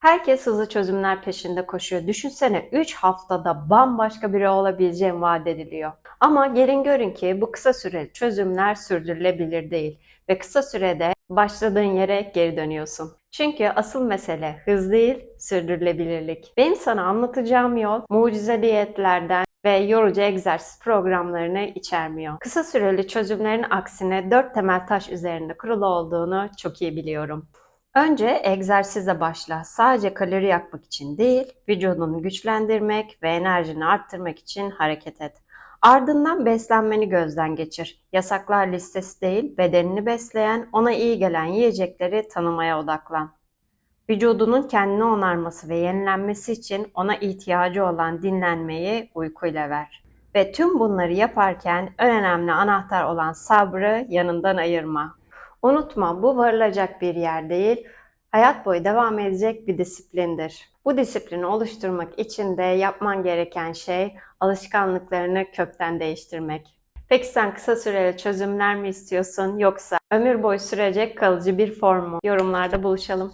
Herkes hızlı çözümler peşinde koşuyor. Düşünsene 3 haftada bambaşka biri olabileceğin vaat ediliyor. Ama gelin görün ki bu kısa süreli çözümler sürdürülebilir değil ve kısa sürede başladığın yere geri dönüyorsun. Çünkü asıl mesele hız değil, sürdürülebilirlik. Benim sana anlatacağım yol mucize diyetlerden ve yorucu egzersiz programlarını içermiyor. Kısa süreli çözümlerin aksine dört temel taş üzerinde kurulu olduğunu çok iyi biliyorum. Önce egzersize başla. Sadece kalori yakmak için değil, vücudunu güçlendirmek ve enerjini arttırmak için hareket et. Ardından beslenmeni gözden geçir. Yasaklar listesi değil, bedenini besleyen, ona iyi gelen yiyecekleri tanımaya odaklan. Vücudunun kendini onarması ve yenilenmesi için ona ihtiyacı olan dinlenmeyi uykuyla ver. Ve tüm bunları yaparken en önemli anahtar olan sabrı yanından ayırma. Unutma bu varılacak bir yer değil, hayat boyu devam edecek bir disiplindir. Bu disiplini oluşturmak için de yapman gereken şey alışkanlıklarını kökten değiştirmek. Peki sen kısa süreli çözümler mi istiyorsun yoksa ömür boyu sürecek kalıcı bir form mu? Yorumlarda buluşalım.